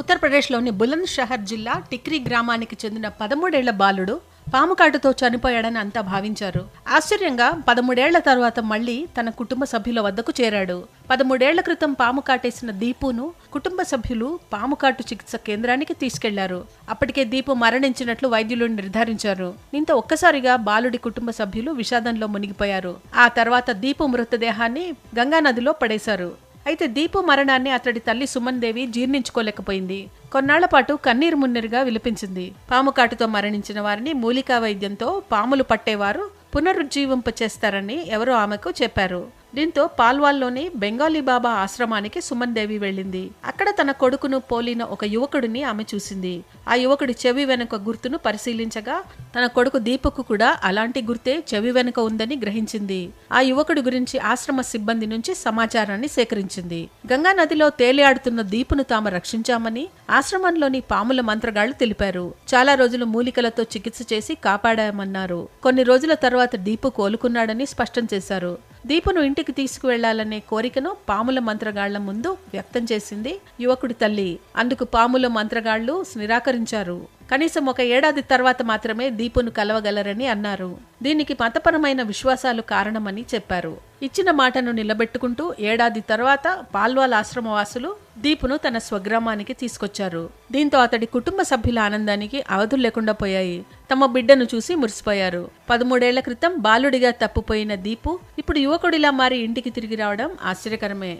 ఉత్తరప్రదేశ్లోని బులంద్ షహర్ జిల్లా టిక్రీ గ్రామానికి చెందిన పదమూడేళ్ళ బాలుడు పాముకాటుతో చనిపోయాడని అంతా భావించారు. ఆశ్చర్యంగా పదమూడేళ్ళ తర్వాత మళ్ళీ తన కుటుంబ సభ్యుల వద్దకు చేరాడు. పదమూడేళ్ళ క్రితం పాము కాటేసిన దీపును కుటుంబ సభ్యులు పాముకాటు చికిత్స కేంద్రానికి తీసుకెళ్ళారు. అప్పటికే దీపు మరణించినట్లు వైద్యులు నిర్ధారించారు. దీంతో ఒక్కసారిగా బాలుడి కుటుంబ సభ్యులు విషాదంలో మునిగిపోయారు. ఆ తర్వాత దీపు మృతదేహాన్ని గంగా నదిలో పడేశారు. అయితే దీపు మరణాన్ని అతడి తల్లి సుమన్ దేవి జీర్ణించుకోలేకపోయింది. కొన్నాళ్ళ పాటు కన్నీరు మున్నీరుగా విలిపించింది. పాము కాటుతో మరణించిన వారిని మూలికా వైద్యంతో పాములు పట్టేవారు పునరుజ్జీవింప చేస్తారని ఎవరో ఆమెకు చెప్పారు. దీంతో పాల్వాల్లోని బెంగాలీ బాబా ఆశ్రమానికి సుమన్ దేవి వెళ్ళింది. అక్కడ తన కొడుకును పోలిన ఒక యువకుడిని ఆమె చూసింది. ఆ యువకుడి చెవి వెనుక గుర్తును పరిశీలించగా తన కొడుకు దీపక్ కూడా అలాంటి గుర్తే చెవి వెనుక ఉందని గ్రహించింది. ఆ యువకుడి గురించి ఆశ్రమ సిబ్బంది నుంచి సమాచారాన్ని సేకరించింది. గంగా నదిలో తేలియాడుతున్న దీపును తాము రక్షించామని ఆశ్రమంలోని పాముల మంత్రగాళ్ళు తెలిపారు. చాలా రోజులు మూలికలతో చికిత్స చేసి కాపాడామన్నారు. కొన్ని రోజుల తర్వాత దీపు కోలుకున్నాడని స్పష్టం చేశారు. దీపును ఇంటికి తీసుకువెళ్ళాలనే కోరికను పాముల మంత్రగాళ్ళ ముందు వ్యక్తం చేసింది యువకుడి తల్లి. అందుకు పాముల మంత్రగాళ్ళు నిరాకరించారు. కనీసం ఒక ఏడాది తర్వాత మాత్రమే దీపును కలవగలరని అన్నారు. దీనికి మతపరమైన విశ్వాసాలు కారణమని చెప్పారు. ఇచ్చిన మాటను నిలబెట్టుకుంటూ ఏడాది తర్వాత పాల్వాల్ ఆశ్రమవాసులు దీపును తన స్వగ్రామానికి తీసుకొచ్చారు. దీంతో అతడి కుటుంబ సభ్యుల ఆనందానికి అవధులు లేకుండా పోయాయి. తమ బిడ్డను చూసి మురిసిపోయారు. పదమూడేళ్ళ క్రితం బాలుడిగా తప్పుపోయిన దీపు ఇప్పుడు యువకుడిలా మారి ఇంటికి తిరిగి రావడం ఆశ్చర్యకరమే.